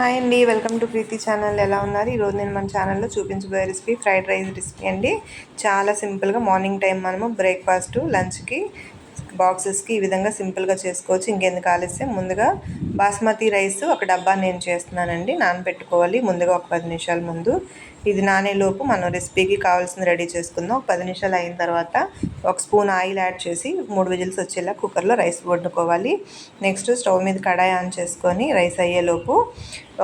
Hi అండి welcome to Preethi channel. ఎలా ఉన్నారు? ఈరోజు నేను మన ఛానల్లో చూపించబోయే రెసిపీ ఫ్రైడ్ రైస్ రెసిపీ అండి. చాలా సింపుల్గా మార్నింగ్ టైం మనము బ్రేక్ఫాస్ట్ లంచ్కి బాక్సెస్కి ఈ విధంగా సింపుల్గా చేసుకోవచ్చు. ఇంకెందుకు ఆలస్యం? ముందుగా బాస్మతి రైస్ ఒక డబ్బా నేను చేస్తున్నానండి. నానబెట్టుకోవాలి. ముందుగా ఒక పది నిమిషాల ముందు ఇది నానేలోపు మనం రెసిపీకి కావాల్సింది రెడీ చేసుకుందాం. పది నిమిషాలు అయిన తర్వాత ఒక స్పూన్ ఆయిల్ యాడ్ చేసి మూడు విజిల్స్ వచ్చేలా కుక్కర్లో రైస్ వండుకోవాలి. నెక్స్ట్ స్టవ్ మీద కడాయి ఆన్ చేసుకొని రైస్ అయ్యేలోపు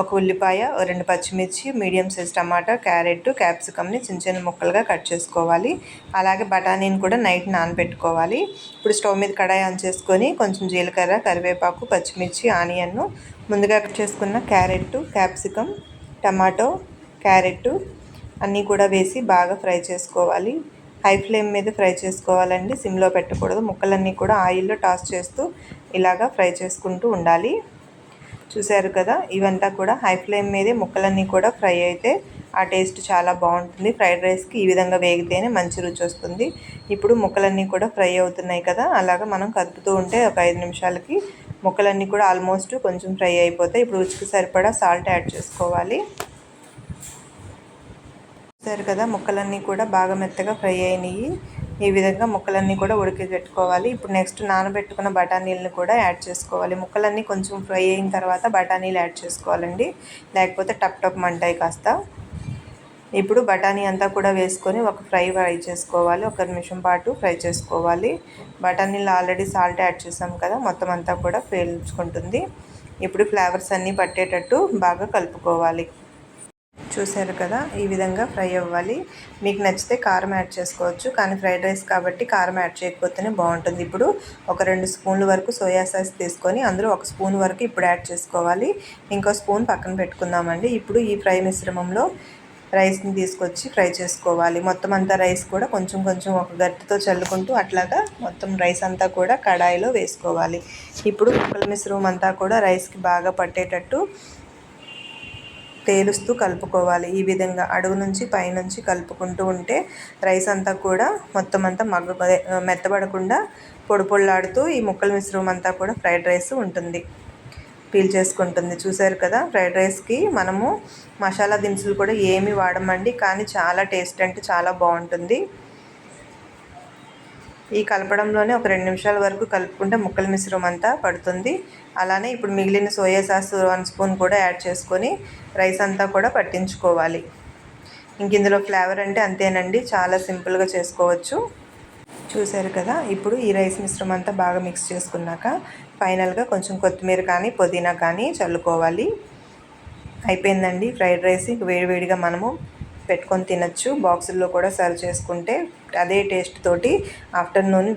ఒక ఉల్లిపాయ రెండు పచ్చిమిర్చి మీడియం సైజ్ టమాటా క్యారెట్ క్యాప్సికమ్ని చిన్న చిన్న ముక్కలుగా కట్ చేసుకోవాలి. అలాగే బఠానీని కూడా నైట్ నానబెట్టుకోవాలి. ఇప్పుడు స్టవ్ మీద కడాయి ఆన్ చేసుకొని కొంచెం జీలకర్ర కరివేపాకు పచ్చిమిర్చి ఆనియన్ను ముందుగా కట్ చేసుకున్న క్యారెట్ క్యాప్సికమ్ టమాటో క్యారెట్ అన్నీ కూడా వేసి బాగా ఫ్రై చేసుకోవాలి. హై ఫ్లేమ్ మీద ఫ్రై చేసుకోవాలండి. సిమ్లో పెట్టకూడదు. ముక్కలన్నీ కూడా ఆయిల్లో టాస్ చేస్తూ ఇలాగా ఫ్రై చేసుకుంటూ ఉండాలి. చూశారు కదా? ఇవంతా కూడా హై ఫ్లేమ్ మీదే ముక్కలన్నీ కూడా ఫ్రై అయితే ఆ టేస్ట్ చాలా బాగుంటుంది. ఫ్రైడ్ రైస్కి ఈ విధంగా వేగితేనే మంచి రుచి వస్తుంది. ఇప్పుడు ముక్కలన్నీ కూడా ఫ్రై అవుతున్నాయి కదా? అలాగా మనం కదుపుతూ ఉంటే ఒక ఐదు నిమిషాలకి ముక్కలన్నీ కూడా ఆల్మోస్ట్ కొంచెం ఫ్రై అయిపోతాయి. ఇప్పుడు రుచికి సరిపడా సాల్ట్ యాడ్ చేసుకోవాలి. చూస్తారు కదా ముక్కలన్నీ కూడా బాగా మెత్తగా ఫ్రై అయినాయి. ఈ విధంగా ముక్కలన్నీ కూడా ఉడికి పెట్టుకోవాలి. ఇప్పుడు నెక్స్ట్ నానబెట్టుకున్న బఠానీలను కూడా యాడ్ చేసుకోవాలి. ముక్కలన్నీ కొంచెం ఫ్రై అయిన తర్వాత బఠానీలు యాడ్ చేసుకోవాలండి. లేకపోతే టప్ టప్ మంటాయి కాస్త. ఇప్పుడు బఠానీ అంతా కూడా వేసుకొని ఒక ఫ్రై ఫ్రై చేసుకోవాలి. ఒక నిమిషం పాటు ఫ్రై చేసుకోవాలి. బఠానీలు ఆల్రెడీ సాల్ట్ యాడ్ చేసాం కదా మొత్తం అంతా కూడా పేల్చుకుంటుంది. ఇప్పుడు ఫ్లేవర్స్ అన్నీ పట్టేటట్టు బాగా కలుపుకోవాలి. చూశారు కదా ఈ విధంగా ఫ్రై అవ్వాలి. మీకు నచ్చితే కారం యాడ్ చేసుకోవచ్చు. కానీ ఫ్రైడ్ రైస్ కాబట్టి కారం యాడ్ చేయకపోతేనే బాగుంటుంది. ఇప్పుడు ఒక రెండు స్పూన్ల వరకు సోయా సాస్ తీసుకొని అందులో ఒక స్పూన్ వరకు ఇప్పుడు యాడ్ చేసుకోవాలి. ఇంకో స్పూన్ పక్కన పెట్టుకుందామండి. ఇప్పుడు ఈ ఫ్రై మిశ్రమంలో రైస్ని తీసుకొచ్చి ఫ్రై చేసుకోవాలి. మొత్తం అంతా రైస్ కూడా కొంచెం కొంచెం ఒక గట్టితో చల్లుకుంటూ అట్లాగా మొత్తం రైస్ అంతా కూడా కడాయిలో వేసుకోవాలి. ఇప్పుడు ముక్కల మిశ్రమం అంతా కూడా రైస్కి బాగా పట్టేటట్టు తేలుస్తూ కలుపుకోవాలి. ఈ విధంగా అడుగు నుంచి పైనుంచి కలుపుకుంటూ ఉంటే రైస్ అంతా కూడా మొత్తం అంతా మగ్గ మెత్తబడకుండా పొడి పొళ్ళాడుతూ ఈ ముక్కల మిశ్రమం అంతా కూడా ఫ్రైడ్ రైస్ ఉంటుంది. పీల్ చేసుకుంటుంది. చూసారు కదా? ఫ్రైడ్ రైస్కి మనము మసాలా దినుసులు కూడా ఏమి వాడమండి. కానీ చాలా టేస్ట్ అంటే చాలా బాగుంటుంది. ఈ కలపడంలోనే ఒక రెండు నిమిషాల వరకు కలుపుకుంటే ముక్కల మిశ్రమం అంతా పడుతుంది. అలానే ఇప్పుడు మిగిలిన సోయా సాస్ వన్ స్పూన్ కూడా యాడ్ చేసుకొని రైస్ అంతా కూడా పట్టించుకోవాలి. ఇంక ఇందులో ఫ్లేవర్ అంటే అంతేనండి. చాలా సింపుల్గా చేసుకోవచ్చు. చూశారు కదా? ఇప్పుడు ఈ రైస్ మిశ్రమం అంతా బాగా మిక్స్ చేసుకున్నాక ఫైనల్గా కొంచెం కొత్తిమీర కానీ పుదీనా కానీ చల్లుకోవాలి. అయిపోయిందండి ఫ్రైడ్ రైస్. వేడివేడిగా మనము పెట్టుకొని తినచ్చు. బాక్సుల్లో కూడా సర్వ్ చేసుకుంటే అదే టేస్ట్ తోటి ఆఫ్టర్నూన్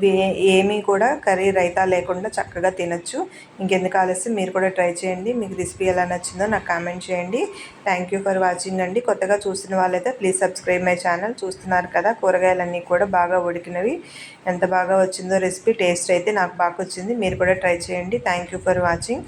ఏమీ కూడా కర్రీ రైతా లేకుండా చక్కగా తినచ్చు. ఇంకెందుకు ఆలస్యం? మీరు కూడా ట్రై చేయండి. మీకు రెసిపీ ఎలా నచ్చిందో నాకు కామెంట్ చేయండి. థ్యాంక్ యూ ఫర్ వాచింగ్ అండి. కొత్తగా చూస్తున్న వాళ్ళైతే ప్లీజ్ సబ్స్క్రైబ్ మై ఛానల్. చూస్తున్నారు కదా కూరగాయలన్నీ కూడా బాగా ఉడికినవి. ఎంత బాగా వచ్చిందో రెసిపీ టేస్ట్ అయితే నాకు బాగా వచ్చింది. మీరు కూడా ట్రై చేయండి. Thank you for watching.